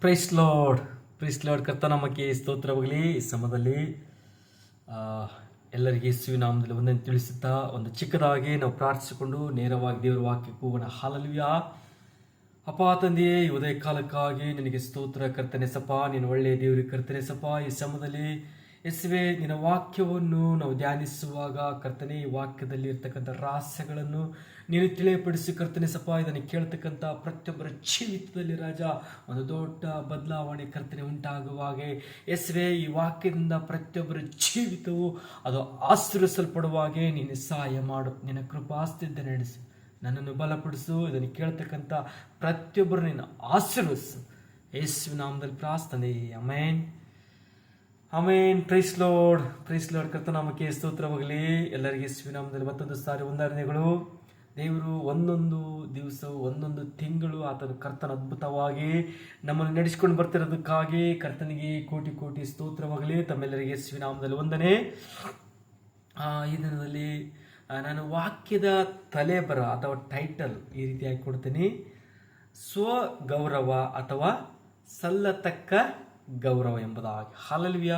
Price lord price lord ಕರ್ತ ನಮಗೆ ಸ್ತೋತ್ರವಾಗಲಿ ಈ ಸಮಯದಲ್ಲಿ. ಆ, ಎಲ್ಲರಿಗೆ ನಾಮದಲ್ಲಿ ಒಂದನ್ನು ತಿಳಿಸುತ್ತಾ ಒಂದು ಚಿಕ್ಕದಾಗಿ ನಾವು ಪ್ರಾರ್ಥಿಸಿಕೊಂಡು ನೇರವಾಗಿ ದೇವರ ವಾಕ್ಯಕ್ಕೆ ಹೋಗೋಣ. ಹಾಲಲ್ವಿಯ ಅಪ್ಪ ತಂದೆಯೇ ಉದಯ ಕಾಲಕ್ಕಾಗಿ ನಿನಗೆ ಸ್ತೋತ್ರ. ಕರ್ತನೆ ಸಪ ನೀನು ಒಳ್ಳೆಯ ದೇವರಿಗೆ ಕರ್ತನೆ ಸಪ ಈ ಸಮಯದಲ್ಲಿ ಎಸ್ವೆ ನಿನ್ನ ವಾಕ್ಯವನ್ನು ನಾವು ಧ್ಯಾನಿಸುವಾಗ ಕರ್ತನೆ, ಈ ವಾಕ್ಯದಲ್ಲಿ ಇರ್ತಕ್ಕಂಥ ರಹಸ್ಯಗಳನ್ನು ನೀನು ತಿಳಿಯಪಡಿಸಿ. ಕರ್ತನೆ ಸಪ ಇದನ್ನು ಕೇಳ್ತಕ್ಕಂಥ ಪ್ರತಿಯೊಬ್ಬರ ಜೀವಿತದಲ್ಲಿ ರಾಜ, ಒಂದು ದೊಡ್ಡ ಬದಲಾವಣೆ ಕರ್ತನೆ ಉಂಟಾಗುವಾಗೆ. ಎಸ್ವೆ ಈ ವಾಕ್ಯದಿಂದ ಪ್ರತಿಯೊಬ್ಬರ ಜೀವಿತವು ಅದು ಆಶ್ರಯಿಸಲ್ಪಡುವಾಗೆ ನೀನು ಸಹಾಯ ಮಾಡು, ನಿನ್ನ ಕೃಪಾಸ್ತಿದ್ದ ನಡೆಸು, ನನ್ನನ್ನು ಬಲಪಡಿಸು. ಇದನ್ನು ಕೇಳ್ತಕ್ಕಂಥ ಪ್ರತಿಯೊಬ್ಬರು ನೀನು ಆಶ್ರಯಿಸು ಯೇಸು ನಾಮದಲ್ಲಿ ಪ್ರಾರ್ಥನೆ amen amen praise lord praise lord ಕರ್ತನಾಮಕ್ಕೆ ಸ್ತೋತ್ರವಾಗಲಿ ಎಲ್ಲರಿಗೆ ಶ್ರೀನಾಮದಲ್ಲಿ ಮತ್ತೊಂದು ಸಾರಿ ಉದಾಹರಣೆಗಳು ದೇವರು ಒಂದೊಂದು ದಿವಸ ಒಂದೊಂದು ತಿಂಗಳು ಆತನ ಕರ್ತನ ಅದ್ಭುತವಾಗಿ ನಮ್ಮನ್ನು ನಡೆಸಿಕೊಂಡು ಬರ್ತಿರೋದಕ್ಕಾಗಿ ಕರ್ತನಿಗೆ ಕೋಟಿ ಕೋಟಿ ಸ್ತೋತ್ರವಾಗಲಿ ತಮ್ಮೆಲ್ಲರಿಗೆ ಶ್ರೀನಾಮದಲ್ಲಿ ನಾಮದಲ್ಲಿ ಒಂದನೇ ಈ ದಿನದಲ್ಲಿ ನಾನು ವಾಕ್ಯದ ತಲೆಬರ ಅಥವಾ ಟೈಟಲ್ ಈ ರೀತಿಯಾಗಿ ಕೊಡ್ತೀನಿ. ಸ್ವಗೌರವ ಅಥವಾ ಸಲ್ಲತಕ್ಕ ಗೌರವ ಎಂಬುದಾಗಿ. ಹಾಲಲ್ವಿಯ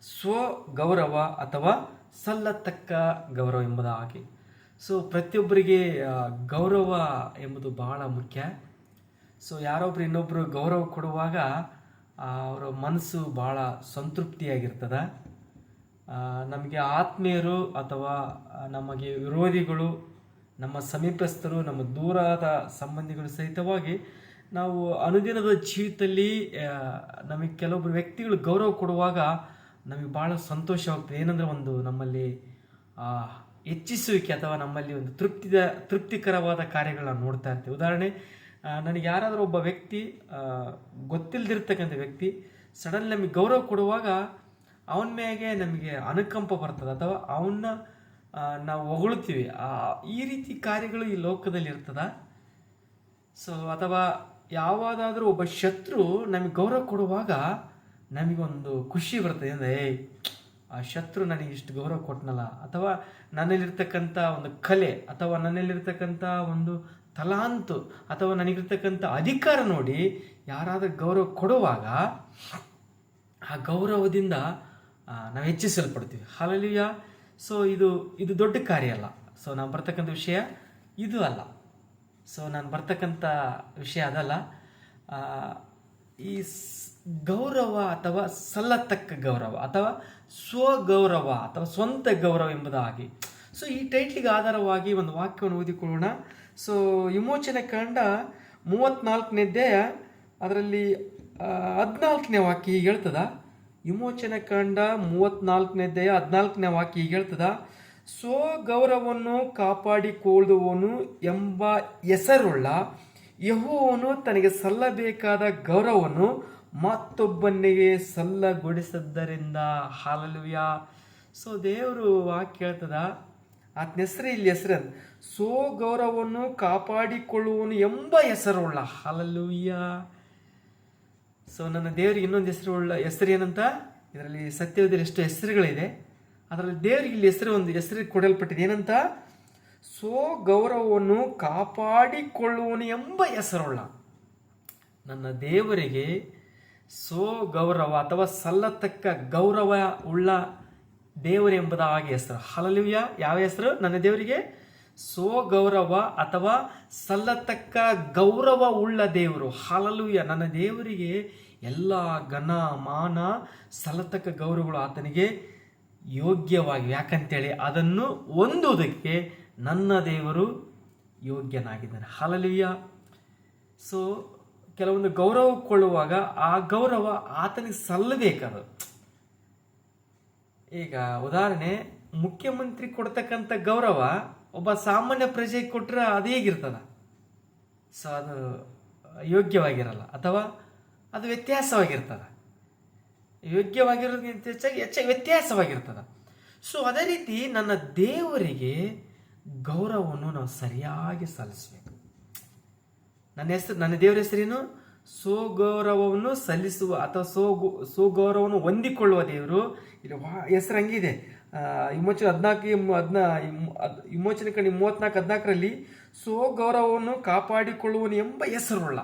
ಸ್ವಗೌರವ ಅಥವಾ ಸಲ್ಲತಕ್ಕ ಗೌರವ ಎಂಬುದಾಗಿ. ಸೊ ಪ್ರತಿಯೊಬ್ಬರಿಗೆ ಗೌರವ ಎಂಬುದು ಬಹಳ ಮುಖ್ಯ. ಸೊ ಯಾರೊಬ್ರು ಇನ್ನೊಬ್ಬರು ಗೌರವ ಕೊಡುವಾಗ ಅವರ ಮನಸ್ಸು ಭಾಳ ಸಂತೃಪ್ತಿಯಾಗಿರ್ತದೆ. ನಮಗೆ ಆತ್ಮೀಯರು ಅಥವಾ ನಮಗೆ ವಿರೋಧಿಗಳು, ನಮ್ಮ ಸಮೀಪಸ್ಥರು, ನಮ್ಮ ದೂರದ ಸಂಬಂಧಿಗಳು ಸಹಿತವಾಗಿ ನಾವು ಅನುದಿನದ ಜೀವಿತದಲ್ಲಿ ನಮಗೆ ಕೆಲವೊಬ್ಬರು ವ್ಯಕ್ತಿಗಳು ಗೌರವ ಕೊಡುವಾಗ ನಮಗೆ ಭಾಳ ಸಂತೋಷವಾಗ್ತದೆ. ಏನಂದರೆ ಒಂದು ನಮ್ಮಲ್ಲಿ ಹೆಚ್ಚಿಸುವಿಕೆ ಅಥವಾ ನಮ್ಮಲ್ಲಿ ಒಂದು ತೃಪ್ತಿದ, ತೃಪ್ತಿಕರವಾದ ಕಾರ್ಯಗಳನ್ನ ನೋಡ್ತಾ ಇರ್ತೀವಿ. ಉದಾಹರಣೆ ನನಗೆ ಯಾರಾದರೂ ಒಬ್ಬ ವ್ಯಕ್ತಿ ಗೊತ್ತಿಲ್ಲದಿರ್ತಕ್ಕಂಥ ವ್ಯಕ್ತಿ ಸಡನ್ ನಮಗೆ ಗೌರವ ಕೊಡುವಾಗ ಅವನ ಮ್ಯಾಗೆ ನಮಗೆ ಅನುಕಂಪ ಬರ್ತದೆ ಅಥವಾ ಅವನ್ನ ನಾವು ಹೊಗಳುತ್ತೀವಿ ಈ ರೀತಿ ಕಾರ್ಯಗಳು ಈ ಲೋಕದಲ್ಲಿ ಇರ್ತದ ಸೊ ಅಥವಾ ಯಾವಾದಾದರೂ ಒಬ್ಬ ಶತ್ರು ನಮಗೆ ಗೌರವ ಕೊಡುವಾಗ ನಮಗೊಂದು ಖುಷಿ ಬರ್ತದೆ. ಅಂದರೆ ಆ ಶತ್ರು ನನಗೆ ಇಷ್ಟು ಗೌರವ ಕೊಟ್ಟನಲ್ಲ ಅಥವಾ ನನ್ನಲ್ಲಿರ್ತಕ್ಕಂಥ ಒಂದು ಕಲೆ, ಅಥವಾ ನನ್ನಲ್ಲಿರ್ತಕ್ಕಂಥ ಒಂದು ತಲಾಂತು, ಅಥವಾ ನನಗಿರ್ತಕ್ಕಂಥ ಅಧಿಕಾರ ನೋಡಿ ಯಾರಾದರೂ ಗೌರವ ಕೊಡುವಾಗ ಆ ಗೌರವದಿಂದ ನಾವು ಹೆಚ್ಚಿಸಲ್ಪಡ್ತೀವಿ. ಹಾಲಲ್ಲಿಯ ಸೊ ಇದು ಇದು ದೊಡ್ಡ ಕಾರ್ಯ ಅಲ್ಲ. ಸೊ ನಾವು ಬರ್ತಕ್ಕಂಥ ವಿಷಯ ಇದು ಅಲ್ಲ. ಸೊ ನಾನು ಬರ್ತಕ್ಕಂಥ ವಿಷಯ ಅದಲ್ಲ. ಈ ಗೌರವ ಅಥವಾ ಸಲ್ಲತಕ್ಕ ಗೌರವ ಅಥವಾ ಸ್ವಗೌರವ ಅಥವಾ ಸ್ವಂತ ಗೌರವ ಎಂಬುದಾಗಿ. ಸೊ ಈ ಟೈಟ್ಲಿಗೆ ಆಧಾರವಾಗಿ ಒಂದು ವಾಕ್ಯವನ್ನು ಓದಿಕೊಳ್ಳೋಣ. ಸೊ ವಿಮೋಚನೆ ಕಂಡ ಅಧ್ಯಾಯ ಅದರಲ್ಲಿ ಹದಿನಾಲ್ಕನೇ ವಾಕ್ಯ ಹೀಗೆ ಹೇಳ್ತದ. ವಿಮೋಚನೆ ಕಂಡ ಮೂವತ್ನಾಲ್ಕನೇ ಅಧ್ಯಾಯ ಹದಿನಾಲ್ಕನೇ ವಾಕ್ಯ ಹೀಗೆ ಹೇಳ್ತದ. ಸ್ವಗೌರವವನ್ನು ಕಾಪಾಡಿಕೊಳ್ಳುವನು ಎಂಬ ಹೆಸರುಳ್ಳ ಯಹೋವನು ತನಗೆ ಸಲ್ಲಬೇಕಾದ ಗೌರವವನ್ನು ಮತ್ತೊಬ್ಬನಿಗೆ ಸಲ್ಲಗೊಡಿಸಿದ್ದರಿಂದ. ಹಾಲಲುಯ ಸೊ, ದೇವರು ವಾಕ್ಯ ಹೇಳ್ತದ ಆತನ ಹೆಸರು, ಇಲ್ಲಿ ಹೆಸರು ಸೋ ಗೌರವವನ್ನು ಕಾಪಾಡಿಕೊಳ್ಳುವನು ಎಂಬ ಹೆಸರುಳ್ಳ. ಹಾಲಲುಯ್ಯ. ಸೊ, ನನ್ನ ದೇವರಿಗೆ ಇನ್ನೊಂದು ಹೆಸರು ಉಳ್ಳ ಹೆಸರು ಏನಂತ? ಇದರಲ್ಲಿ ಸತ್ಯದಲ್ಲಿ ಎಷ್ಟು ಹೆಸರುಗಳಿದೆ. ಅದರಲ್ಲಿ ದೇವರಿಗೆ ಇಲ್ಲಿ ಹೆಸರು ಒಂದು ಹೆಸರು ಕೊಡಲ್ಪಟ್ಟಿದೆ. ಏನಂತ? ಸೋ ಗೌರವವನ್ನು ಕಾಪಾಡಿಕೊಳ್ಳುವನು ಎಂಬ ಹೆಸರುಳ್ಳ. ನನ್ನ ದೇವರಿಗೆ ಸೋ ಗೌರವ ಅಥವಾ ಸಲ್ಲತಕ್ಕ ಗೌರವ ಉಳ್ಳ ದೇವರೆಂಬುದಾಗಿ ಹೆಸರು. ಹಲಲಿವ್ಯ ಯಾವ ಹೆಸರು? ನನ್ನ ದೇವರಿಗೆ ಸೋ ಗೌರವ ಅಥವಾ ಸಲ್ಲತಕ್ಕ ಗೌರವ ಉಳ್ಳ ದೇವರು. ಹಲಲುಯ್ಯ ನನ್ನ ದೇವರಿಗೆ ಎಲ್ಲ ಘನ, ಮಾನ, ಸಲ್ಲತಕ್ಕ ಗೌರವಗಳು ಆತನಿಗೆ ಯೋಗ್ಯವಾಗಿ ಯಾಕಂತೇಳಿ ಅದನ್ನು ಹೊಂದುವುದಕ್ಕೆ ನನ್ನ ದೇವರು ಯೋಗ್ಯನಾಗಿದ್ದಾನೆ. ಹಾಲಲಿವ್ಯ ಸೊ ಕೆಲವೊಂದು ಗೌರವ ಕೊಳ್ಳುವಾಗ ಆ ಗೌರವ ಆತನಿಗೆ ಸಲ್ಲಬೇಕದು. ಈಗ ಉದಾಹರಣೆ, ಮುಖ್ಯಮಂತ್ರಿ ಕೊಡ್ತಕ್ಕಂಥ ಗೌರವ ಒಬ್ಬ ಸಾಮಾನ್ಯ ಪ್ರಜೆಗೆ ಕೊಟ್ಟರೆ ಅದು ಹೇಗಿರ್ತದ? ಸೊ ಅದು ಯೋಗ್ಯವಾಗಿರಲ್ಲ, ಅಥವಾ ಅದು ವ್ಯತ್ಯಾಸವಾಗಿರ್ತದ? ಯೋಗ್ಯವಾಗಿರೋದಕ್ಕಿಂತ ಹೆಚ್ಚಾಗಿ ಹೆಚ್ಚಾಗಿ ವ್ಯತ್ಯಾಸವಾಗಿರ್ತದೆ. ಸೊ ಅದೇ ರೀತಿ ನನ್ನ ದೇವರಿಗೆ ಗೌರವವನ್ನು ನಾವು ಸರಿಯಾಗಿ ಸಲ್ಲಿಸಬೇಕು. ನನ್ನ ಹೆಸರು, ನನ್ನ ದೇವರ ಹೆಸರೇನು ಸೋಗೌರವವನ್ನು ಸಲ್ಲಿಸುವ ಅಥವಾ ಸೋಗು ಸೋಗೌರವವನ್ನು ಹೊಂದಿಕೊಳ್ಳುವ ದೇವರು ಇಲ್ಲಿ ಹೆಸರು ಹಂಗಿದೆ. ವಿಮೋಚನೆ ಹದಿನಾಲ್ಕು ಹದಿನಾ ವಿಮೋಚನೆ ಕಂಡು ಮೂವತ್ನಾಲ್ಕು ಹದಿನಾಲ್ಕರಲ್ಲಿ ಸೋಗೌರವವನ್ನು ಕಾಪಾಡಿಕೊಳ್ಳುವನು ಎಂಬ ಹೆಸರುಳ್ಳ.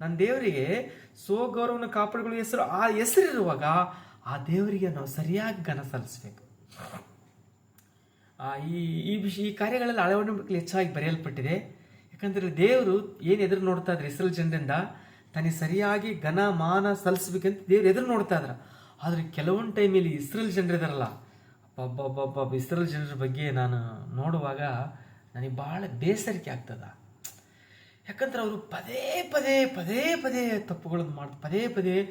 ನನ್ನ ದೇವರಿಗೆ ಸೋ ಗೌರವನ ಕಾಪಾಡಿಕೊಳ್ಳೋ ಹೆಸರು ಆ ಹೆಸರಿರುವಾಗ ಆ ದೇವರಿಗೆ ನಾವು ಸರಿಯಾಗಿ ಘನ ಸಲ್ಲಿಸ್ಬೇಕು. ಆ, ಈ ಈ ವಿಷಯ ಈ ಕಾರ್ಯಗಳಲ್ಲಿ ಅಳವಡಿಕೆ ಹೆಚ್ಚಾಗಿ ಬರೆಯಲ್ಪಟ್ಟಿದೆ. ಯಾಕಂದರೆ ದೇವರು ಏನು ಎದುರು ನೋಡ್ತಾ ಇದ್ರೆ ಇಸ್ರೇಲ್ ಜನರಿಂದ ತನಗೆ ಸರಿಯಾಗಿ ಘನ ಮಾನ ಸಲ್ಲಿಸ್ಬೇಕಂತ ದೇವ್ರು ಎದುರು ನೋಡ್ತಾ ಇದ್ರ. ಆದರೆ ಕೆಲವೊಂದು ಟೈಮಲ್ಲಿ ಇಸ್ರೇಲ್ ಜನರಿದಾರಲ್ಲ ಅಬ್ಬಬ್ಬಬ್ಬ ಇಸ್ರೇಲ್ ಜನರ ಬಗ್ಗೆ ನಾನು ನೋಡುವಾಗ ನನಗೆ ಭಾಳ ಬೇಸರಿಕೆ ಆಗ್ತದ. ಯಾಕಂದ್ರೆ ಅವರು ಪದೇ ಪದೇ ಪದೇ ಪದೇ ತಪ್ಪುಗಳನ್ನು ಮಾಡಿ, ಪದೇ ಪದೇ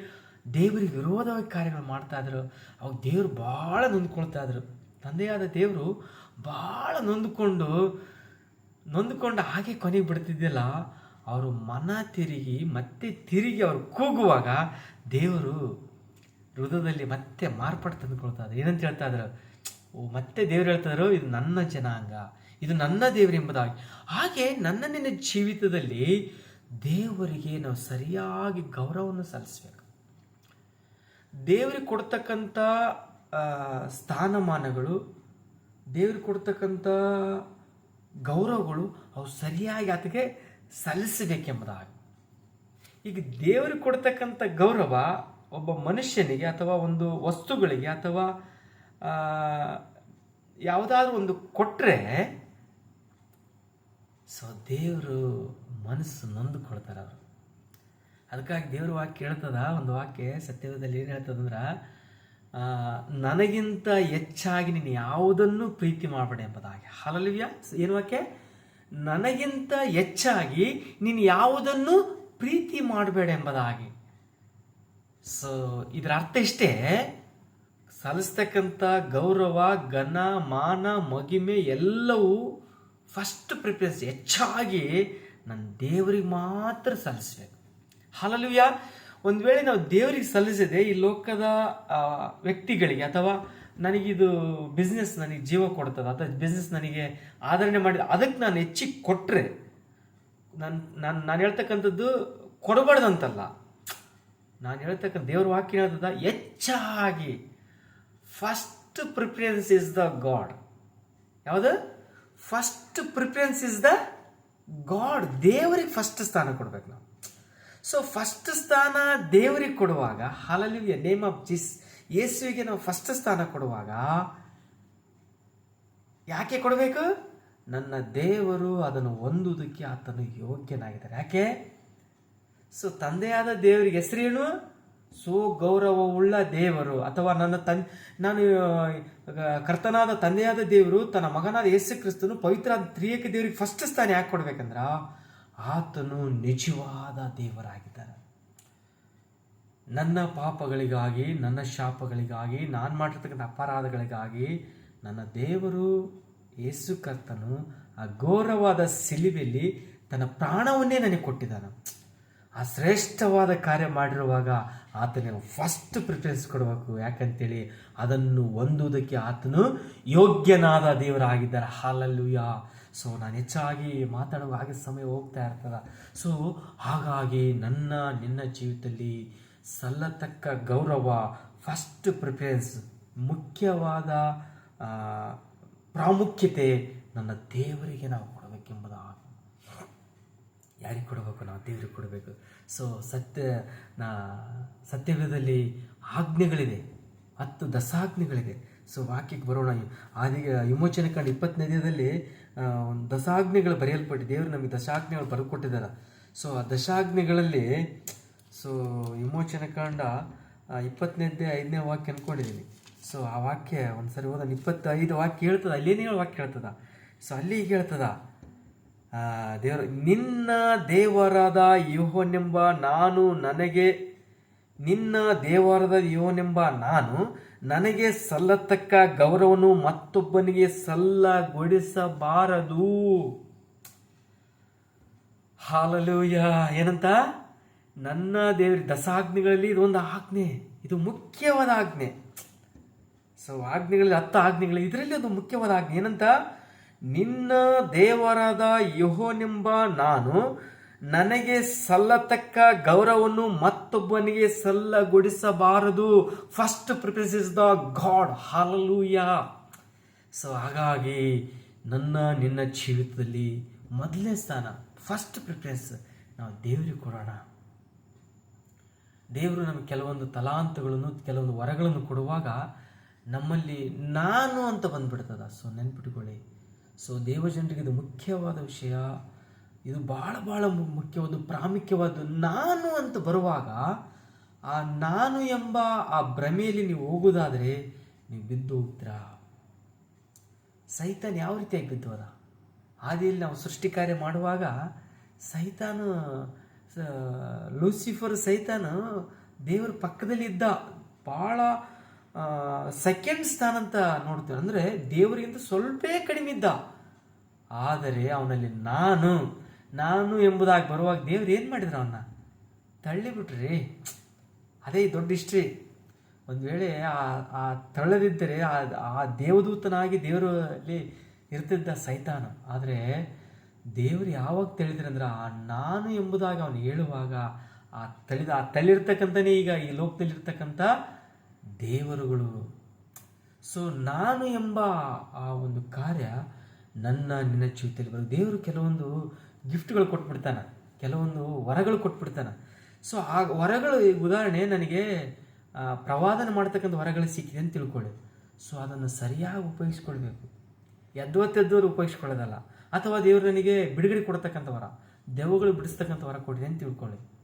ದೇವರಿಗೆ ವಿರೋಧವಾಗಿ ಕಾರ್ಯಗಳು ಮಾಡ್ತಾ ಇದ್ರು. ಅವಾಗ ದೇವರು ಭಾಳ ನೊಂದ್ಕೊಳ್ತಾ ಇದ್ರು. ತಂದೆಯಾದ ದೇವರು ಭಾಳ ನೊಂದ್ಕೊಂಡು ನೊಂದ್ಕೊಂಡು ಹಾಗೆ ಕೊನೆಗೆ ಬಿಡ್ತಿದ್ದಿಲ್ಲ. ಅವರು ಮನ ತಿರುಗಿ, ಮತ್ತೆ ತಿರುಗಿ ಅವರು ಕೂಗುವಾಗ ದೇವರು ಹೃದಯದಲ್ಲಿ ಮತ್ತೆ ಮಾರ್ಪಾಡು ತಂದುಕೊಳ್ತಾ ಇದ್ರು. ಏನಂತ ಹೇಳ್ತಾ ಇದ್ರು? ಓ, ಮತ್ತೆ ದೇವ್ರು ಹೇಳ್ತಾ ಇದ್ರು, ಇದು ನನ್ನ ಜನಾಂಗ. ಇದು ನನ್ನ ದೇವರೆಂಬುದಾಗಿ. ಹಾಗೆ ನನ್ನ ನಿನ್ನ ಜೀವಿತದಲ್ಲಿ ದೇವರಿಗೆ ನಾವು ಸರಿಯಾಗಿ ಗೌರವವನ್ನು ಸಲ್ಲಿಸಬೇಕು. ದೇವರಿಗೆ ಕೊಡ್ತಕ್ಕಂಥ ಸ್ಥಾನಮಾನಗಳು, ದೇವ್ರಿಗೆ ಕೊಡ್ತಕ್ಕಂಥ ಗೌರವಗಳು ಅವು ಸರಿಯಾಗಿ ಆತಗೆ ಸಲ್ಲಿಸಬೇಕೆಂಬುದಾಗಿ. ಈಗ ದೇವ್ರಿಗೆ ಕೊಡ್ತಕ್ಕಂಥ ಗೌರವ ಒಬ್ಬ ಮನುಷ್ಯನಿಗೆ ಅಥವಾ ಒಂದು ವಸ್ತುಗಳಿಗೆ ಅಥವಾ ಯಾವುದಾದ್ರೂ ಒಂದು ಕೊಟ್ಟರೆ ಸೊ ದೇವರು ಮನಸ್ಸು ನೊಂದುಕೊಳ್ತಾರೆ ಅವರು. ಅದಕ್ಕಾಗಿ ದೇವ್ರ ವಾಕ್ಯ ಹೇಳ್ತದ ಒಂದು ವಾಕ್ಯ ಸತ್ಯದಲ್ಲಿ ಏನು ಹೇಳ್ತದಂದ್ರೆ ನನಗಿಂತ ಹೆಚ್ಚಾಗಿ ನೀನು ಯಾವುದನ್ನು ಪ್ರೀತಿ ಮಾಡಬೇಡ ಎಂಬುದಾಗಿ. ಹಾಲಲ್ವ್ಯ ಏನು ವಾಕ್ಯ? ನನಗಿಂತ ಹೆಚ್ಚಾಗಿ ನೀನು ಯಾವುದನ್ನು ಪ್ರೀತಿ ಮಾಡಬೇಡ ಎಂಬುದಾಗಿ. ಸೊ ಇದರ ಅರ್ಥ ಇಷ್ಟೇ? ಸಲ್ಲಿಸ್ತಕ್ಕಂಥ ಗೌರವ, ಘನ, ಮಾನ ಮಗಿಮೆ ಎಲ್ಲವೂ ಫಸ್ಟ್ ಪ್ರಿಫರೆನ್ಸ್ ಹೆಚ್ಚಾಗಿ ನನ್ನ ದೇವರಿಗೆ ಮಾತ್ರ ಸಲ್ಲಿಸ್ಬೇಕು. ಯಾ ಒಂದು ವೇಳೆ ನಾವು ದೇವರಿಗೆ ಸಲ್ಲಿಸದೆ ಈ ಲೋಕದ ವ್ಯಕ್ತಿಗಳಿಗೆ ಅಥವಾ ನನಗಿದು ಬಿಸ್ನೆಸ್ ನನಗೆ ಜೀವ ಕೊಡ್ತದೆ ಅಥವಾ ಬಿಸ್ನೆಸ್ ನನಗೆ ಆದರಣೆ ಮಾಡಿದ, ಅದಕ್ಕೆ ನಾನು ಹೆಚ್ಚಿಗೆ ಕೊಟ್ಟರೆ ನಾನು ನಾನು ನಾನು ಹೇಳ್ತಕ್ಕಂಥದ್ದು ಕೊಡಬಾರ್ದಂತಲ್ಲ. ನಾನು ಹೇಳ್ತಕ್ಕಂಥ ದೇವ್ರ ವಾಕ್ಯ ಹೇಳ್ತದ, ಹೆಚ್ಚಾಗಿ first preference is the God ಯಾವುದು? First preference is the God ದೇವರಿಗೆ ಫಸ್ಟ್ ಸ್ಥಾನ ಕೊಡ್ಬೇಕು ನಾವು. ಸೊ ಫಸ್ಟ್ ಸ್ಥಾನ ದೇವರಿಗೆ ಕೊಡುವಾಗ ಹಾಲಲ್ಲಿ ನೇಮ್ ಆಫ್ ಜಿಸ್ ಯೇಸುವಿಗೆ ನಾವು ಫಸ್ಟ್ ಸ್ಥಾನ ಕೊಡುವಾಗ, ಯಾಕೆ ಕೊಡಬೇಕು? ನನ್ನ ದೇವರು ಅದನ್ನು ಹೊಂದುವುದಕ್ಕೆ ಆತನು ಯೋಗ್ಯನಾಗಿದ್ದಾರೆ. ಯಾಕೆ? ಸೊ ತಂದೆಯಾದ ದೇವರಿಗೆ ಹೆಸರೇನು? ಸೋ ಗೌರವವುಳ್ಳ ದೇವರು ಅಥವಾ ನನ್ನ ತನ್, ನಾನು ಕರ್ತನಾದ ತಂದೆಯಾದ ದೇವರು ತನ್ನ ಮಗನಾದ ಯೇಸು ಕ್ರಿಸ್ತನು ಪವಿತ್ರ ತ್ರಿಯಕ ದೇವರಿಗೆ ಫಸ್ಟ್ ಸ್ಥಾನ ಯಾಕೆ ಕೊಡ್ಬೇಕಂದ್ರ ಆತನು ನಿಜವಾದ ದೇವರಾಗಿದ್ದಾನೆ ನನ್ನ ಪಾಪಗಳಿಗಾಗಿ, ನನ್ನ ಶಾಪಗಳಿಗಾಗಿ, ನಾನು ಮಾಡಿರ್ತಕ್ಕಂಥ ಅಪರಾಧಗಳಿಗಾಗಿ ನನ್ನ ದೇವರು ಯೇಸು ಕರ್ತನು ಆ ಘೋರವಾದ ಸಿಲಿಬೆಯಲ್ಲಿ ತನ್ನ ಪ್ರಾಣವನ್ನೇ ನನಗೆ ಕೊಟ್ಟಿದ್ದಾನೆ. ಆ ಶ್ರೇಷ್ಠವಾದ ಕಾರ್ಯ ಮಾಡಿರುವಾಗ ಆತನಿಗೆ ಫಸ್ಟ್ ಪ್ರಿಫರೆನ್ಸ್ ಕೊಡಬೇಕು. ಯಾಕಂತೇಳಿ ಅದನ್ನು ಹೊಂದುವುದಕ್ಕೆ ಆತನು ಯೋಗ್ಯನಾದ ದೇವರಾಗಿದ್ದಾರೆ. ಹಾಲಲ್ಲೂಯ ಸೊ ನಾನು ಹೆಚ್ಚಾಗಿ ಮಾತಾಡುವ ಹಾಗೆ ಸಮಯ ಹೋಗ್ತಾ ಇರ್ತದ. ಸೊ ಹಾಗಾಗಿ ನನ್ನ, ನಿನ್ನ ಜೀವಿತದಲ್ಲಿ ಸಲ್ಲತಕ್ಕ ಗೌರವ ಫಸ್ಟ್ ಪ್ರಿಫರೆನ್ಸ್ ಮುಖ್ಯವಾದ ಪ್ರಾಮುಖ್ಯತೆ ನನ್ನ ದೇವರಿಗೆ ನಾವು ಕೊಡಬೇಕೆಂಬುದು ಯಾರಿಗೆ ಕೊಡಬೇಕು? ನಾವು ದೇವರಿಗೆ ಕೊಡಬೇಕು. ಸೊ ಸತ್ಯ, ನಾ ಸತ್ಯವೇದದಲ್ಲಿ ಆಜ್ಞೆಗಳಿದೆ, ಹತ್ತು ದಸಾಜ್ಞೆಗಳಿದೆ ಸೊ ವಾಕ್ಯಕ್ಕೆ ಬರೋಣ. ಆದಿಗೆ ವಿಮೋಚನೆ ಕಂಡು ಇಪ್ಪತ್ತನೇದಲ್ಲಿ ಒಂದು ದಸಾಜ್ಞೆಗಳು ಬರೆಯಲ್ಪಟ್ಟು ದೇವರು ನಮಗೆ ದಶಾಜ್ಞೆಗಳು ಬರೆದುಕೊಟ್ಟಿದ್ದಾರೆ ಸೊ ಆ ದಶಾಜ್ಞೆಗಳಲ್ಲಿ, ಸೊ ವಿಮೋಚನೆ ಕಂಡ ಇಪ್ಪತ್ತನೇದೇ ಐದನೇ ವಾಕ್ಯ ಅಂದ್ಕೊಂಡಿದ್ದೀನಿ ಸೊ ಆ ವಾಕ್ಯ ಒಂದು ಸರಿ ಹೋದ ಇಪ್ಪತ್ತೈದು ವಾಕ್ಯ ಹೇಳ್ತದ, ಅಲ್ಲೇನೇ ವಾಕ್ಯ ಹೇಳ್ತದ. ಸೊ ಅಲ್ಲಿ ಹೇಳ್ತದ ದೇವರು, ನಿನ್ನ ದೇವರಾದ ಯೋಹನೆಂಬ ನಾನು ನನಗೆ, ನಿನ್ನ ದೇವರಾದ ಯೋನೆಂಬ ನಾನು ನನಗೆ ಸಲ್ಲತಕ್ಕ ಗೌರವನು ಮತ್ತೊಬ್ಬನಿಗೆ ಸಲ್ಲಗೊಡಿಸಬಾರದು. ಹಾಲಲೂಯ. ಏನಂತ? ನನ್ನ ದೇವರ ದಸಾಜ್ಞೆಗಳಲ್ಲಿ ಇದೊಂದು ಆಜ್ಞೆ, ಇದು ಮುಖ್ಯವಾದ ಆಜ್ಞೆ. ಸೊ ಆಜ್ಞೆಗಳಲ್ಲಿ ಹತ್ತು ಆಜ್ಞೆಗಳು ಇದರಲ್ಲಿ ಒಂದು ಮುಖ್ಯವಾದ ಆಜ್ಞೆ ಏನಂತ? ನಿನ್ನ ದೇವರಾದ ಯಹೋನೆಂಬ ನಾನು ನನಗೆ ಸಲ್ಲತಕ್ಕ ಗೌರವವನ್ನು ಮತ್ತೊಬ್ಬನಿಗೆ ಸಲ್ಲಗೊಡಿಸಬಾರದು. First preference is the God ಹಾಲೂಯ so ಹಾಗಾಗಿ ನನ್ನ, ನಿನ್ನ ಜೀವಿತದಲ್ಲಿ ಮೊದಲನೇ ಸ್ಥಾನ ಫಸ್ಟ್ ಪ್ರಿಫರೆನ್ಸ್ ನಾವು ದೇವರಿಗೆ ಕೊಡೋಣ. ದೇವರು ನಮಗೆ ಕೆಲವೊಂದು ತಲಾಂತಗಳನ್ನು, ಕೆಲವೊಂದು ವರಗಳನ್ನು ಕೊಡುವಾಗ ನಮ್ಮಲ್ಲಿ ನಾನು ಅಂತ ಬಂದ್ಬಿಡ್ತದ. ಸೊ ನೆನ್ಪಿಟ್ಕೊಳ್ಳಿ. ಸೊ ದೇವಜನರಿಗೆ ಇದು ಮುಖ್ಯವಾದ ವಿಷಯ. ಇದು ಭಾಳ ಭಾಳ ಮುಖ್ಯವಾದ ಪ್ರಾಮುಖ್ಯವಾದ ನಾನು ಅಂತ ಬರುವಾಗ, ಆ ನಾನು ಎಂಬ ಆ ಭ್ರಮೆಯಲ್ಲಿ ನೀವು ಹೋಗೋದಾದರೆ ನೀವು ಬಿದ್ದು ಹೋಗ್ತೀರಾ? ಸೈತಾನ್ ಯಾವ ರೀತಿಯಾಗಿ ಬಿದ್ದು ಅದ ಆದಿಯಲ್ಲಿ ನಾವು ಸೃಷ್ಟಿ ಕಾರ್ಯ ಮಾಡುವಾಗ ಸೈತಾನು ಲೂಸಿಫರ್ ಸೈತಾನ ದೇವರ ಪಕ್ಕದಲ್ಲಿ ಇದ್ದ ಭಾಳ ಸೆಕೆಂಡ್ ಸ್ಥಾನ ಅಂತ ನೋಡ್ತೇವೆ. ಅಂದರೆ ದೇವರಿಗಿಂತ ಸ್ವಲ್ಪೇ ಕಡಿಮೆ ಇದ್ದ. ಆದರೆ ಅವನಲ್ಲಿ ನಾನು ನಾನು ಎಂಬುದಾಗಿ ಬರುವಾಗ ದೇವ್ರು ಏನು ಮಾಡಿದ್ರು ಅವನ್ನ? ತಳ್ಳಿಬಿಟ್ರಿ. ಅದೇ ದೊಡ್ಡ ಹಿಸ್ಟ್ರಿ ಒಂದು ವೇಳೆ ಆ ಆ ತಳ್ಳದಿದ್ದರೆ ಆ ಆ ದೇವದೂತನಾಗಿ ದೇವರಲ್ಲಿ ಇರ್ತಿದ್ದ ಸೈತಾನ. ಆದರೆ ದೇವರು ಯಾವಾಗ ತಳ್ಳಿದ್ರಂದ್ರೆ ಆ ನಾನು ಎಂಬುದಾಗಿ ಅವನು ಹೇಳುವಾಗ ಆ ತಳಿದ ಆ ತಳ್ಳಿರ್ತಕ್ಕಂಥನೇ ಈಗ ಈ ಲೋಕದಲ್ಲಿರ್ತಕ್ಕಂಥ ದೇವರುಗಳು. ಸೊ ನಾನು ಎಂಬ ಆ ಒಂದು ಕಾರ್ಯ ನನ್ನ ನಿನ್ನ ಜೀವಿತದಲ್ಲಿ ಬರೋದು ದೇವರು ಕೆಲವೊಂದು ಗಿಫ್ಟ್ಗಳು ಕೊಟ್ಬಿಡ್ತಾನೆ. ಕೆಲವೊಂದು ವರಗಳು ಕೊಟ್ಬಿಡ್ತಾನೆ. ಸೊ ಆ ವರಗಳು ಉದಾಹರಣೆ ನನಗೆ ಪ್ರವಾದನ ಮಾಡ್ತಕ್ಕಂಥ ವರಗಳು ಸಿಕ್ಕಿದೆ ಅಂತ ತಿಳ್ಕೊಳ್ಳಿ. ಸೊ ಅದನ್ನು ಸರಿಯಾಗಿ ಉಪಯೋಗಿಸ್ಕೊಳ್ಬೇಕು. ಎದ್ದವತ್ತೆದ್ದವರು ಉಪಯೋಗಿಸ್ಕೊಳ್ಳೋದಲ್ಲ. ಅಥವಾ ದೇವರು ನನಗೆ ಬಿಡುಗಡೆ ಕೊಡ್ತಕ್ಕಂಥ ವರ, ದೆವ್ವಗಳು ಬಿಡಿಸ್ತಕ್ಕಂಥ ವರ ಕೊಟ್ಟಿದೆ ಅಂತ ತಿಳ್ಕೊಳ್ಳಿ.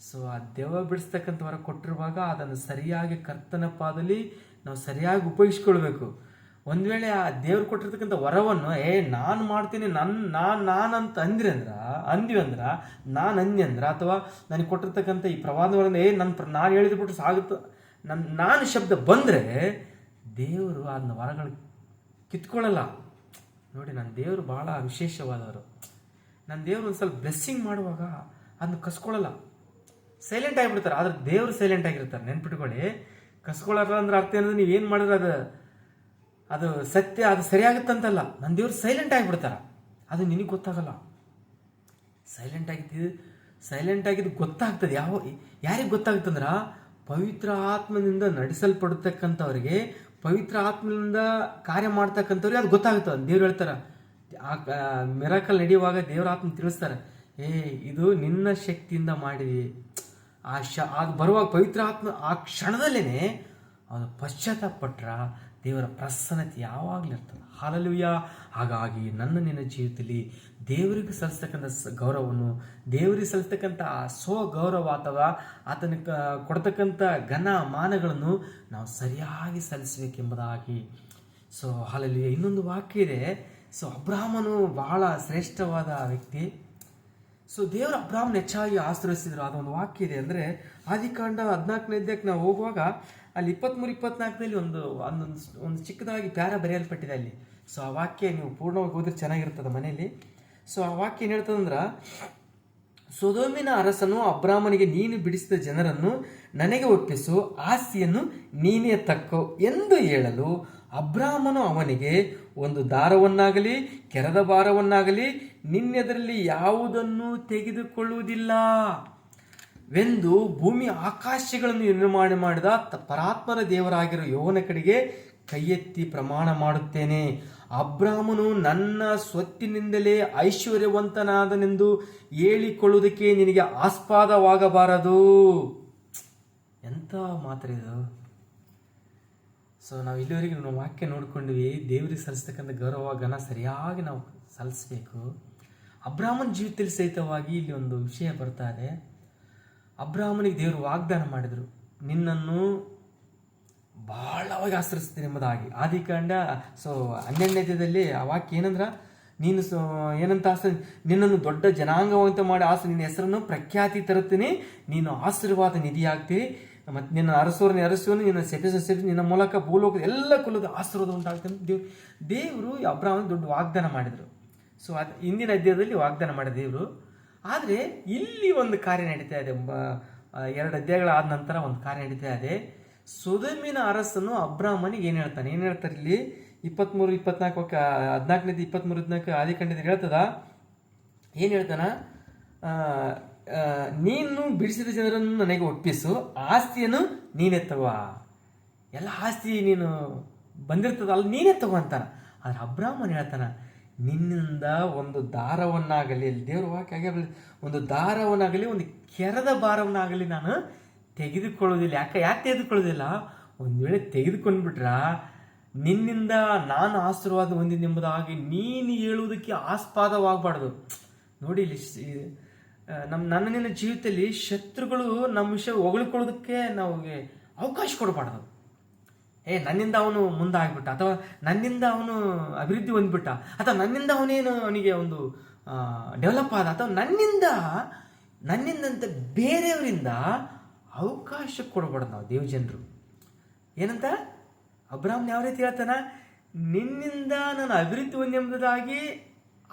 ಸೊ ಆ ದೆವ್ವ ಬಿಡಿಸ್ತಕ್ಕಂಥ ವರ ಕೊಟ್ಟಿರುವಾಗ ಅದನ್ನು ಸರಿಯಾಗಿ ಕರ್ತನ ಪಾದಲ್ಲಿ ನಾವು ಸರಿಯಾಗಿ ಉಪಯೋಗಿಸ್ಕೊಳ್ಬೇಕು. ಒಂದು ವೇಳೆ ಆ ದೇವ್ರು ಕೊಟ್ಟಿರ್ತಕ್ಕಂಥ ವರವನ್ನು, ಏ, ನಾನು ಮಾಡ್ತೀನಿ ನನ್ನ ನಾನು ನಾನು ಅಂತ ಅಂದ್ರೆ ಅಂದ್ರೆ, ಅಂದ್ವಿ ಅಂದ್ರೆ, ನಾನು ಅಂದ್ನಿ ಅಂದ್ರ, ಅಥವಾ ನನಗೆ ಕೊಟ್ಟಿರ್ತಕ್ಕಂಥ ಈ ಪ್ರವಾದವರನ್ನು ಏ ನನ್ನ ನಾನು ಹೇಳಿದ್ರು ಬಿಟ್ಟು ಸಾಗುತ್ತ ನನ್ನ ನಾನು ಶಬ್ದ ಬಂದರೆ ದೇವರು ಅದನ್ನ ವರಗಳು ಕಿತ್ಕೊಳ್ಳಲ್ಲ. ನೋಡಿ ನನ್ನ ದೇವರು ಭಾಳ ವಿಶೇಷವಾದವರು. ನನ್ನ ದೇವರು ಒಂದು ಸ್ವಲ್ಪ ಬ್ಲೆಸ್ಸಿಂಗ್ ಮಾಡುವಾಗ ಅದನ್ನ ಕಸ್ಕೊಳ್ಳಲ್ಲ ಸೈಲೆಂಟ್ ಆಗಿಬಿಡ್ತಾರೆ. ಆದ್ರೆ ದೇವ್ರು ಸೈಲೆಂಟ್ ಆಗಿರ್ತಾರೆ. ನೆನ್ಪಿಟ್ಕೊಳ್ಳಿ. ಕಸ್ಕೊಳ್ಳಲ್ಲ ಅಂದ್ರೆ ಅರ್ಥ ಏನಂದ್ರೆ ನೀವು ಏನು ಮಾಡಿದ್ರೆ ಅದು ಅದು ಸತ್ಯ, ಅದು ಸರಿಯಾಗುತ್ತಂತಲ್ಲ. ನನ್ನ ದೇವ್ರು ಸೈಲೆಂಟ್ ಆಗಿಬಿಡ್ತಾರ. ಅದು ನಿನಗೆ ಗೊತ್ತಾಗಲ್ಲ. ಸೈಲೆಂಟ್ ಆಗಿದ್ದು ಸೈಲೆಂಟ್ ಆಗಿದ್ದು ಗೊತ್ತಾಗ್ತದೆ. ಯಾವ, ಯಾರಿಗೆ ಗೊತ್ತಾಗ್ತಂದ್ರ, ಪವಿತ್ರ ಆತ್ಮನಿಂದ ನಡೆಸಲ್ಪಡ್ತಕ್ಕಂಥವ್ರಿಗೆ, ಪವಿತ್ರ ಆತ್ಮನಿಂದ ಕಾರ್ಯ ಮಾಡ್ತಕ್ಕಂಥವ್ರಿಗೆ ಅದು ಗೊತ್ತಾಗುತ್ತೆ. ದೇವ್ರು ಹೇಳ್ತಾರೆ, ಆ ಮಿರಾಕಲ್ ನಡೆಯುವಾಗ ದೇವರ ಆತ್ಮ ತಿಳಿಸ್ತಾರೆ. ಏ, ಇದು ನಿನ್ನ ಶಕ್ತಿಯಿಂದ ಮಾಡಿದಿ. ಆ ಶ ಆಗ ಬರುವಾಗ ಪವಿತ್ರ ಆತ್ಮ ಆ ಕ್ಷಣದಲ್ಲೇ ಅವನು ಪಶ್ಚಾತ್ತಾಪಟ್ರ ದೇವರ ಪ್ರಸನ್ನತೆ ಯಾವಾಗಲೂ ಇರ್ತದೆ. ಹಾಲಲುಯ್ಯ ಹಾಗಾಗಿ ನನ್ನ ನಿನ್ನ ಜೀವಿತದಲ್ಲಿ ದೇವರಿಗೆ ಸಲ್ಲಿಸ್ತಕ್ಕಂಥ ಗೌರವವನ್ನು, ದೇವರಿಗೆ ಸಲ್ಲಿಸ್ತಕ್ಕಂಥ ಆ ಸೋ ಗೌರವ ಅಥವಾ ಆತನ ಕೊಡ್ತಕ್ಕಂಥ ಘನ ಮಾನಗಳನ್ನು ನಾವು ಸರಿಯಾಗಿ ಸಲ್ಲಿಸಬೇಕೆಂಬುದಾಗಿ. ಸೊ ಹಾಲಲುಯ್ಯ ಇನ್ನೊಂದು ವಾಕ್ಯ ಇದೆ. ಸೊ ಅಬ್ರಾಹ್ಮನು ಬಹಳ ಶ್ರೇಷ್ಠವಾದ ವ್ಯಕ್ತಿ. ಸೊ ದೇವರ ಅಬ್ರಾಹ್ಮ್ ಹೆಚ್ಚಾಗಿ ಆಶ್ರಯಿಸಿದ್ರು. ಅದೊಂದು ವಾಕ್ಯ ಇದೆ ಅಂದರೆ, ಆದಿಕಾಂಡ ಹದಿನಾಲ್ಕನೇ ಅಧ್ಯಾಯಕ್ಕೆ ನಾವು ಹೋಗುವಾಗ, ಅಲ್ಲಿ ಇಪ್ಪತ್ತ್ಮೂರು ಇಪ್ಪತ್ನಾಲ್ಕನಲ್ಲಿ ಒಂದು, ಒಂದೊಂದು, ಒಂದು ಚಿಕ್ಕದಾಗಿ ಪ್ಯಾರ ಬರೆಯಲ್ಪಟ್ಟಿದೆ ಅಲ್ಲಿ. ಸೊ ಆ ವಾಕ್ಯ ನೀವು ಪೂರ್ಣವಾಗಿ ಹೋದ್ರೆ ಚೆನ್ನಾಗಿರ್ತದೆ ಮನೆಯಲ್ಲಿ. ಸೊ ಆ ವಾಕ್ಯ ಏನು ಹೇಳ್ತದಂದ್ರೆ ಸೊದೋಮಿನ ಅರಸನು ಅಬ್ರಾಹ್ಮನಿಗೆ ನೀನು ಬಿಡಿಸಿದ ಜನರನ್ನು ನನಗೆ ಒಪ್ಪಿಸು, ಆಸ್ತಿಯನ್ನು ನೀನೇ ತಕ್ಕೋ ಎಂದು ಹೇಳಲು ಅಬ್ರಾಹ್ಮನು ಅವನಿಗೆ ಒಂದು ದಾರವನ್ನಾಗಲಿ, ಕೆರದ ಭಾರವನ್ನಾಗಲಿ ನಿನ್ನೆದರಲ್ಲಿ ಯಾವುದನ್ನು ತೆಗೆದುಕೊಳ್ಳುವುದಿಲ್ಲ. ವೆಂದು ಭೂಮಿ ಆಕಾಶಗಳನ್ನು ನಿರ್ಮಾಣ ಮಾಡಿದ ಪರಾತ್ಮರ ದೇವರಾಗಿರೋ ಯೋವನ ಕಡೆಗೆ ಕೈ ಪ್ರಮಾಣ ಮಾಡುತ್ತೇನೆ. ಅಬ್ರಾಹ್ಮನು ನನ್ನ ಸ್ವತ್ತಿನಿಂದಲೇ ಐಶ್ವರ್ಯವಂತನಾದನೆಂದು ಹೇಳಿಕೊಳ್ಳುವುದಕ್ಕೆ ನಿನಗೆ ಆಸ್ಪಾದವಾಗಬಾರದು. ಎಂಥ ಮಾತ್ರ ಇದು? ಸೊ ನಾವು ಇಲ್ಲಿವರೆಗೆ ನಾವು ವಾಕ್ಯ ನೋಡ್ಕೊಂಡ್ವಿ, ದೇವರಿಗೆ ಸಲ್ಲಿಸ್ತಕ್ಕಂಥ ಗೌರವ, ಘನ ಸರಿಯಾಗಿ ನಾವು ಸಲ್ಲಿಸ್ಬೇಕು. ಅಬ್ರಾಹ್ಮನ್ ಜೀವಿತದಲ್ಲಿ ಸಹಿತವಾಗಿ ಇಲ್ಲಿ ಒಂದು ವಿಷಯ ಬರ್ತಾ ಇದೆ. ಅಬ್ರಾಹ್ಮನಿಗೆ ದೇವರು ವಾಗ್ದಾನ ಮಾಡಿದರು. ನಿನ್ನನ್ನು ಬಹಳವಾಗಿ ಆಶ್ರಯಿಸ್ತೀನಿ ಎಂಬುದಾಗಿ. ಆದಿಕಾಂಡ ಸೊ ಹನ್ನೆರಡನೇದಲ್ಲಿ ಆ ವಾಕ್ಯ ಏನಂದ್ರೆ, ನೀನು ಸೊ, ಏನಂತ ಆಸ ನಿನ್ನನ್ನು ದೊಡ್ಡ ಜನಾಂಗವಂತ ಮಾಡಿ ಆಸೆ, ನಿನ್ನ ಹೆಸರನ್ನು ಪ್ರಖ್ಯಾತಿ ತರುತ್ತೀನಿ. ನೀನು ಆಶೀರ್ವಾದ ನಿಧಿಯಾಗ್ತೀರಿ. ಮತ್ತು ನಿನ್ನ ಅರಸೋರನ್ನ ಅರಸುವನು ನಿನ್ನ ಸೆಪಿಸ ಸೆಪಿ ನಿನ್ನ ಮೂಲಕ ಭೂಲೋಕದ ಎಲ್ಲ ಕುಲದ ಆಶೀರ್ವಾದ ಉಂಟಾಗ್ತಾನೆ. ದೇವ್ ದೇವರು ಅಬ್ರಾಹ್ಮನ್ ದೊಡ್ಡ ವಾಗ್ದಾನ ಮಾಡಿದರು. ಸೊ ಅದು ಇಂದಿನ ಅಧ್ಯಾಯದಲ್ಲಿ ವಾಗ್ದಾನ ಮಾಡಿದ ದೇವರು. ಆದರೆ ಇಲ್ಲಿ ಒಂದು ಕಾರ್ಯ ನಡೀತಾ ಇದೆ. ಎರಡು ಅಧ್ಯಾಯಗಳಾದ ನಂತರ ಒಂದು ಕಾರ್ಯ ನಡೀತಾ ಇದೆ. ಸುಧಮಿನ ಅರಸನು ಅಬ್ರಾಹ್ಮನಿಗೆ ಏನು ಹೇಳ್ತಾನೆ? ಏನು ಹೇಳ್ತಾರೆ ಇಲ್ಲಿ? ಇಪ್ಪತ್ತ್ಮೂರು ಇಪ್ಪತ್ನಾಲ್ಕು ಹದಿನಾಲ್ಕನೇದು ಇಪ್ಪತ್ತ್ಮೂರು ಹದಿನಾಲ್ಕು ಆದಿಕಂಡದಲ್ಲಿ ಹೇಳ್ತದ? ಏನು ಹೇಳ್ತಾನ? ನೀನು ಬಿಡಿಸಿದ ಜನರನ್ನು ನನಗೆ ಒಪ್ಪಿಸು, ಆಸ್ತಿಯನ್ನು ನೀನೇ ತಗೋ. ಎಲ್ಲ ಆಸ್ತಿ ನೀನು ಬಂದಿರ್ತದಲ್ಲ, ನೀನೇ ತಗೋ ಅಂತಾನ. ಆದ್ರೆ ಅಬ್ರಾಹ್ಮನ್ ಹೇಳ್ತಾನ, ನಿನ್ನಿಂದ ಒಂದು ದಾರವನ್ನಾಗಲಿ ದೇವ್ರ ವಾಕ್ಯ. ಒಂದು ದಾರವನ್ನಾಗಲಿ, ಒಂದು ಕೆರದ ಭಾರವನ್ನಾಗಲಿ ನಾನು ತೆಗೆದುಕೊಳ್ಳೋದಿಲ್ಲ ಯಾಕೆ ಯಾಕೆ ತೆಗೆದುಕೊಳ್ಳೋದಿಲ್ಲ ಒಂದು ವೇಳೆ ತೆಗೆದುಕೊಂಡ್ಬಿಟ್ರ, ನಿನ್ನಿಂದ ನಾನು ಆಶೀರ್ವಾದ ಹೊಂದಿದ್ದೆಂಬುದಾಗಿ ನೀನು ಹೇಳುವುದಕ್ಕೆ ಆಸ್ಪಾದವಾಗಬಾರ್ದು. ನೋಡಿ ಇಲ್ಲಿ ನಮ್ಮ ನನ್ನ ನಿನ್ನ ಜೀವಿತದಲ್ಲಿ ಶತ್ರುಗಳು ನಮ್ಮ ವಿಷಯ ಹೊಗಳ್ಕೊಳ್ಳೋದಕ್ಕೆ ನಮಗೆ ಅವಕಾಶ ಕೊಡಬಾರ್ದು. ಏ, ನನ್ನಿಂದ ಅವನು ಮುಂದಾಗ್ಬಿಟ್ಟ, ಅಥವಾ ನನ್ನಿಂದ ಅವನು ಅಭಿವೃದ್ಧಿ ಹೊಂದ್ಬಿಟ್ಟ, ಅಥವಾ ನನ್ನಿಂದ ಅವನೇನು ಅವನಿಗೆ ಒಂದು ಡೆವಲಪ್ ಆದ, ಅಥವಾ ನನ್ನಿಂದ, ನನ್ನಿಂದಂತ ಬೇರೆಯವರಿಂದ ಅವಕಾಶ ಕೊಡಬಾರ್ದು ನಾವು ದೇವಜನರು. ಏನಂತ? ಅಬ್ರಾಹ್ಮನ್ ಯಾವ ರೀತಿ ಹೇಳ್ತಾನ? ನಿನ್ನಿಂದ ನಾನು ಅಭಿವೃದ್ಧಿ ಹೊಂದೆಂಬುದಾಗಿ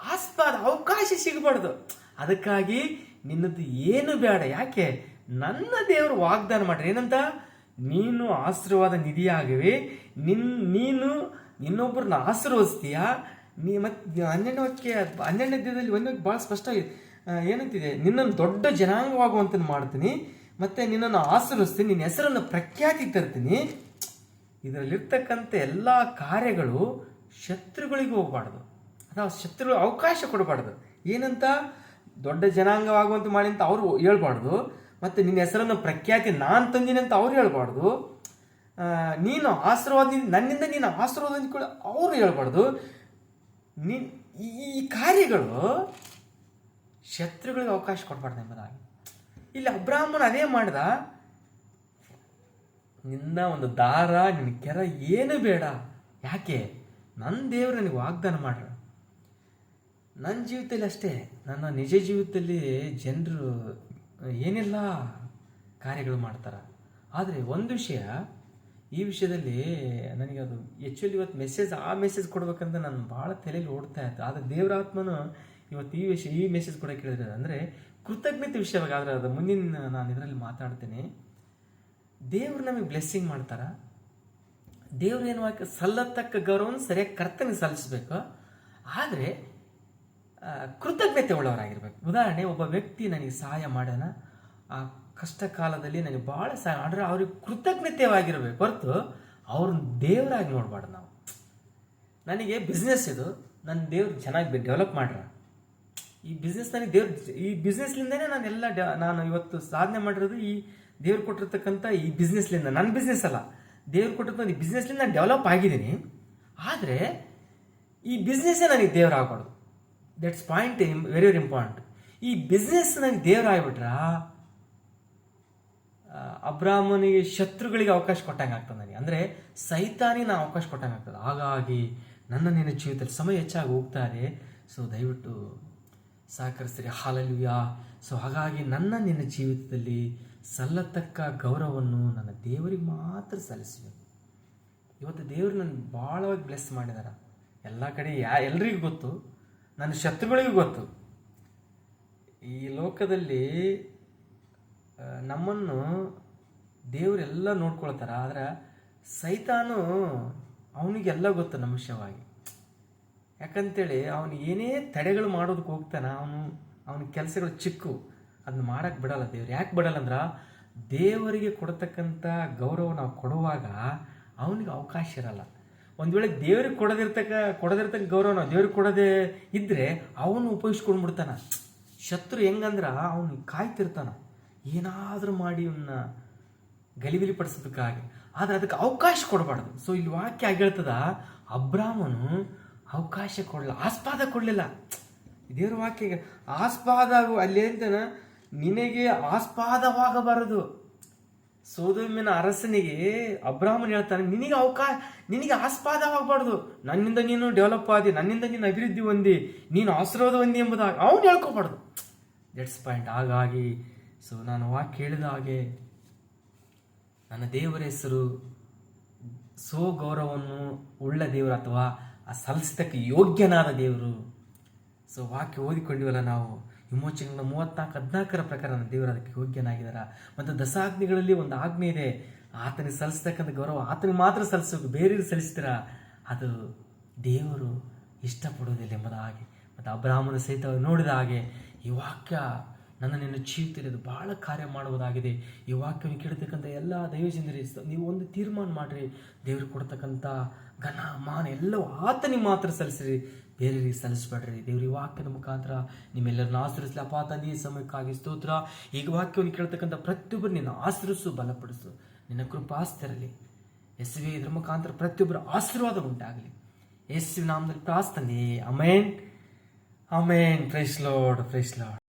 ಆಸ್ಪಾದ ಅವಕಾಶ ಸಿಗಬಾರ್ದು. ಅದಕ್ಕಾಗಿ ನಿನ್ನದು ಏನು ಬೇಡ ಯಾಕೆ? ನನ್ನ ದೇವರು ವಾಗ್ದಾನ ಮಾಡ್ರಿ ಏನಂತ? ನೀನು ಆಶೀರ್ವಾದ ನಿಧಿಯಾಗಿವೆ. ನಿನ್, ನೀನು ಇನ್ನೊಬ್ಬರನ್ನ ಆಶೀರ್ವದಿಸ್ತೀಯ? ನೀ ಮತ್ತೆ ಹನ್ನೆರಡನೇ ವಾಕ್ಯ, ಹನ್ನೆರಡನೇ ದಿನದಲ್ಲಿ ಒಂದು ಭಾಳ ಸ್ಪಷ್ಟವಾಗಿ ಏನಂತಿದೆ? ನಿನ್ನನ್ನು ದೊಡ್ಡ ಜನಾಂಗವಾಗುವಂತ ಮಾಡ್ತೀನಿ, ಮತ್ತೆ ನಿನ್ನನ್ನು ಆಶೀರ್ವದಿಸ್ತೀನಿ, ನಿನ್ನ ಹೆಸರನ್ನು ಪ್ರಖ್ಯಾತಿ ತರ್ತೀನಿ. ಇದರಲ್ಲಿರ್ತಕ್ಕಂಥ ಎಲ್ಲ ಕಾರ್ಯಗಳು ಶತ್ರುಗಳಿಗೆ ಹೋಗಬಾರ್ದು. ಅಥವಾ ಶತ್ರುಗಳು ಅವಕಾಶ ಕೊಡಬಾರ್ದು. ಏನಂತ? ದೊಡ್ಡ ಜನಾಂಗವಾಗುವಂತೆ ಮಾಡಿ ಅಂತ ಅವರು ಹೇಳ್ಬಾರ್ದು. ಮತ್ತು ನಿನ್ನ ಹೆಸರನ್ನು ಪ್ರಖ್ಯಾತಿ ನಾನು ತಂದಿನಿ ಅಂತ ಅವ್ರು ಹೇಳ್ಬಾರ್ದು. ನೀನು ಆಶೀರ್ವಾದ ನನ್ನಿಂದ ನೀನು ಆಶೀರ್ವಾದ ಅಂದ್ಕೊಳ್ಳಿ ಅವರು ಹೇಳ್ಬಾರ್ದು. ನಿನ್ ಈ ಕಾರ್ಯಗಳು ಶತ್ರುಗಳಿಗೆ ಅವಕಾಶ ಕೊಡಬಾರ್ದು ಎಂಬುದಾಗಿ. ಇಲ್ಲಿ ಅಬ್ರಾಹ್ಮಣ ಅದೇ ಮಾಡ್ದ. ನಿನ್ನ ಒಂದು ದಾರ, ನಿನ್ನ ಕೆರ ಏನು ಬೇಡ. ಯಾಕೆ? ನನ್ನ ದೇವರು ನನಗೆ ವಾಗ್ದಾನ ಮಾಡ್ರ ನನ್ನ ಜೀವಿತದಲ್ಲಿ ಅಷ್ಟೇ. ನನ್ನ ನಿಜ ಜೀವಿತದಲ್ಲಿ ಜನರು ಏನೆಲ್ಲ ಕಾರ್ಯಗಳು ಮಾಡ್ತಾರೆ. ಆದರೆ ಒಂದು ವಿಷಯ, ಈ ವಿಷಯದಲ್ಲಿ ನನಗೆ ಅದು ಆ್ಯಕ್ಚುಲಿ ಇವತ್ತು ಮೆಸೇಜ್ ಆ ಮೆಸೇಜ್ ಕೊಡ್ಬೇಕಂತ ನಾನು ಭಾಳ ತಲೆಯಲ್ಲಿ ಓಡ್ತಾ ಇತ್ತು ಆದರೆ ದೇವರಾತ್ಮನು ಇವತ್ತು ಈ ವಿಷಯ, ಈ ಮೆಸೇಜ್ ಕೂಡ ಕೇಳಿದ್ರೆ ಅಂದರೆ ಕೃತಜ್ಞತೆ ವಿಷಯವಾಗಿ, ಆದರೆ ಅದು ಮುಂದಿನ ನಾನು ಇದರಲ್ಲಿ ಮಾತಾಡ್ತೀನಿ. ದೇವ್ರು ನಮಗೆ ಬ್ಲೆಸ್ಸಿಂಗ್ ಮಾಡ್ತಾರೆ. ದೇವ್ರು ಏನು ಸಲ್ಲತಕ್ಕ ಗೌರವನ ಸರಿಯಾಗಿ ಕರ್ತನಿಗೆ ಸಲ್ಲಿಸ್ಬೇಕು. ಆದರೆ ಕೃತಜ್ಞತೆ ಉಳ್ಳವರಾಗಿರ್ಬೇಕು. ಉದಾಹರಣೆ, ಒಬ್ಬ ವ್ಯಕ್ತಿ ನನಗೆ ಸಹಾಯ ಮಾಡ್ಯಾನ ಆ ಕಷ್ಟ ಕಾಲದಲ್ಲಿ ನನಗೆ ಭಾಳ ಸಹಾಯ ಮಾಡಿದ್ರೆ ಅವ್ರಿಗೆ ಕೃತಜ್ಞತೆವಾಗಿರಬೇಕು ಹೊರತು ಅವ್ರನ್ನ ದೇವರಾಗಿ ನೋಡಬಾರ್ದು ನಾವು. ನನಗೆ ಬಿಸ್ನೆಸ್ ಇದು. ನನ್ನ ದೇವ್ರು ಚೆನ್ನಾಗಿ ಡೆವಲಪ್ ಮಾಡ್ರ. ಈ ಬಿಸ್ನೆಸ್ ನನಗೆ ದೇವ್ರ, ಈ ಬಿಸ್ನೆಸ್ಲಿಂದನೇ ನಾನು ಎಲ್ಲ ಡೆ- ನಾನು ಇವತ್ತು ಸಾಧನೆ ಮಾಡಿರೋದು ಈ ದೇವ್ರು ಕೊಟ್ಟಿರ್ತಕ್ಕಂಥ ಈ ಬಿಸ್ನೆಸ್ಲಿಂದ ನನ್ನ ಬಿಸ್ನೆಸ್ ಅಲ್ಲ. ದೇವ್ರು ಕೊಟ್ಟಿರ್ತಕ್ಕಂಥ ಈ ಬಿಸ್ನೆಸ್ಲಿಂದ ನಾನು ಡೆವಲಪ್ ಆಗಿದ್ದೀನಿ. ಆದರೆ ಈ ಬಿಸ್ನೆಸ್ಸೇ ನನಗೆ ದೇವ್ರು ಆಗ್ಬಾರ್ದು. That's point very very important ಈ ಬಿಸ್ನೆಸ್ ನನಗೆ ದೇವ್ರು ಆಗ್ಬಿಟ್ರ ಅಬ್ರಾಹ್ಮನಿಗೆ ಶತ್ರುಗಳಿಗೆ ಅವಕಾಶ ಕೊಟ್ಟಂಗೆ ಆಗ್ತದೆ ನನಗೆ. ಅಂದರೆ ಸೈತಾನಿ ನಾ ಅವಕಾಶ ಕೊಟ್ಟಂಗೆ ಆಗ್ತದೆ. ಹಾಗಾಗಿ ನನ್ನ ನಿನ್ನ ಜೀವಿತದಲ್ಲಿ ಸಮಯ ಹೆಚ್ಚಾಗಿ ಹೋಗ್ತಾರೆ. ಸೊ ದಯವಿಟ್ಟು ಸಹಕರಿಸ್ತೀರಿ. ಹಾಲಲ್ವಿಯಾ ಸೊ ಹಾಗಾಗಿ ನನ್ನ ನಿನ್ನ ಜೀವಿತದಲ್ಲಿ ಸಲ್ಲತಕ್ಕ ಗೌರವವನ್ನು ನನ್ನ ದೇವರಿಗೆ ಮಾತ್ರ ಸಲ್ಲಿಸಬೇಕು. ಇವತ್ತು ದೇವರು ನನ್ನ ಭಾಳವಾಗಿ ಬ್ಲೆಸ್ ಮಾಡಿದಾರ. ಎಲ್ಲ ಕಡೆ ಯಾ, ಎಲ್ರಿಗೂ ಗೊತ್ತು. ನನ್ನ ಶತ್ರುಗಳಿಗೂ ಗೊತ್ತು. ಈ ಲೋಕದಲ್ಲಿ ನಮ್ಮನ್ನು ದೇವರೆಲ್ಲ ನೋಡ್ಕೊಳ್ತಾರೆ, ಆದರೆ ಸೈತಾನು ಅವನಿಗೆಲ್ಲ ಗೊತ್ತು ನಮ್ಮ ವಿಷಯವಾಗಿ. ಯಾಕಂತೇಳಿ, ಅವನು ಏನೇ ತಡೆಗಳು ಮಾಡೋದಕ್ಕೆ ಹೋಗ್ತಾನೆ, ಅವನು, ಅವನ ಕೆಲಸಗಳು ಚಿಕ್ಕು ಅದನ್ನ ಮಾಡೋಕ್ಕೆ ಬಿಡಲ್ಲ ದೇವ್ರು. ಯಾಕೆ ಬಿಡಲ್ಲ ಅಂದ್ರೆ, ದೇವರಿಗೆ ಕೊಡ್ತಕ್ಕಂಥ ಗೌರವ ನಾವು ಕೊಡುವಾಗ ಅವನಿಗೆ ಅವಕಾಶ ಇರಲ್ಲ. ಒಂದು ವೇಳೆ ದೇವ್ರಿಗೆ ಕೊಡದಿರ್ತಕ್ಕ ಕೊಡದಿರ್ತಕ್ಕ ಗೌರವನ ದೇವ್ರಿಗೆ ಕೊಡೋದೇ ಇದ್ದರೆ ಅವನು ಉಪಯೋಗಿಸ್ಕೊಂಡ್ಬಿಡ್ತಾನ. ಶತ್ರು ಹೆಂಗಂದ್ರೆ ಅವನು ಕಾಯ್ತಿರ್ತಾನ. ಏನಾದರೂ ಮಾಡಿ ಇವನ್ನ ಗಲಿಬಿಲಿ ಪಡಿಸೋದಕ್ಕಾಗಿ ಆದರೆ ಅದಕ್ಕೆ ಅವಕಾಶ ಕೊಡಬಾರ್ದು. ಸೊ ಇಲ್ಲಿ ವಾಕ್ಯ ಆಗಿರ್ತದ ಅಬ್ರಾಹ್ಮನು ಅವಕಾಶ ಕೊಡಲ್ಲ ಆಸ್ಪಾದ ಕೊಡಲಿಲ್ಲ. ದೇವ್ರ ವಾಕ್ಯ ಆಸ್ಪಾದ ಅಲ್ಲಿ ನಿನಗೆ ಆಸ್ಪಾದವಾಗಬಾರದು. ಸೋದಮಿನ ಅರಸನಿಗೆ ಅಬ್ರಾಹ್ಮನ್ ಹೇಳ್ತಾನೆ, ನಿನಗೆ ಅವಕಾಶ, ನಿನಗೆ ಆಸ್ಪಾದವಾಗಬಾರ್ದು. ನನ್ನಿಂದ ನೀನು ಡೆವಲಪ್ ಆದಿ, ನನ್ನಿಂದ ನೀನು ಅಭಿವೃದ್ಧಿ ಹೊಂದಿ, ನೀನು ಆಶೀರ್ವಾದ ಹೊಂದಿ ಎಂಬುದಾಗಿ ಅವನು ಹೇಳ್ಕೋಬಾರ್ದು. ದಟ್ಸ್ ಪಾಯಿಂಟ್ ಹಾಗಾಗಿ ಸೊ ನಾನು ವಾಕ್ ಕೇಳಿದ ಹಾಗೆ ನನ್ನ ದೇವರ ಹೆಸರು ಸೋ ಗೌರವವನ್ನು ಉಳ್ಳ ದೇವರು ಅಥವಾ ಆ ಸಲ್ಸಿದಕ್ಕೆ ಯೋಗ್ಯನಾದ ದೇವರು. ಸೊ ವಾಕ್ಯ ಓದಿಕೊಂಡಿವಲ್ಲ ನಾವು. ವಿಮೋಚನೆಗಳ ಮೂವತ್ನಾಲ್ಕು, ಹದಿನಾಲ್ಕರ ಪ್ರಕಾರ ದೇವರು ಅದಕ್ಕೆ ಯೋಗ್ಯನಾಗಿದ್ದಾರ? ಮತ್ತು ದಸಾಗ್ನಿಗಳಲ್ಲಿ ಒಂದು ಆಜ್ಞೆ ಇದೆ. ಆತನಿಗೆ ಸಲ್ಲಿಸ್ತಕ್ಕಂಥ ಗೌರವ ಆತನಿಗೆ ಮಾತ್ರ ಸಲ್ಲಿಸಬೇಕು ಬೇರೆಯವ್ರಿಗೆ ಸಲ್ಲಿಸ್ತೀರ? ಅದು ದೇವರು ಇಷ್ಟಪಡುವುದಿಲ್ಲ ಎಂಬುದಾಗಿ ಮತ್ತು ಅಬ್ರಾಹ್ಮನ ಸಹಿತ ನೋಡಿದ ಹಾಗೆ ಈ ವಾಕ್ಯ ನನ್ನ ನಿನ್ನ ಜೀವಿತದಲ್ಲಿ ಬಹಳ ಕಾರ್ಯ ಮಾಡುವುದಾಗಿದೆ. ಈ ವಾಕ್ಯವನ್ನು ಕೇಳತಕ್ಕಂಥ ಎಲ್ಲ ದೈವಜನರಿ ನೀವು ಒಂದು ತೀರ್ಮಾನ ಮಾಡಿರಿ. ದೇವರು ಕೊಡ್ತಕ್ಕಂಥ ಘನ, ಮಾನ ಎಲ್ಲವೂ ಆತನಿಗೆ ಮಾತ್ರ ಸಲ್ಲಿಸಿರಿ. ಬೇರೆಯವರಿಗೆ ಸಲ್ಲಿಸಬೇಡ್ರಿ. ದೇವ್ರಿ ವಾಕ್ಯದ ಮುಖಾಂತರ ನಿಮ್ಮೆಲ್ಲರನ್ನ ಆಶ್ರಯಿಸಲಿ. ಅಪ್ಪ, ತಂದೆ, ಈ ಸಮಯಕ್ಕಾಗಿ ಸ್ತೋತ್ರ. ಈಗ ವಾಕ್ಯವನ್ನು ಕೇಳ್ತಕ್ಕಂಥ ಪ್ರತಿಯೊಬ್ಬರು ನಿನ್ನ ಆಶ್ರಯಿಸು, ಬಲಪಡಿಸು. ನಿನ್ನ ಕೃಪಾಸ್ತಿರಲಿ ಯೇಸುವೆ, ಇದ್ರ ಮುಖಾಂತರ ಪ್ರತಿಯೊಬ್ಬರ ಆಶೀರ್ವಾದ ಉಂಟಾಗಲಿ. ಯೇಸುವಿನ ನಾಮದಲ್ಲಿ ಪ್ರಾರ್ಥನೆ. Amen amen praise lord praise lord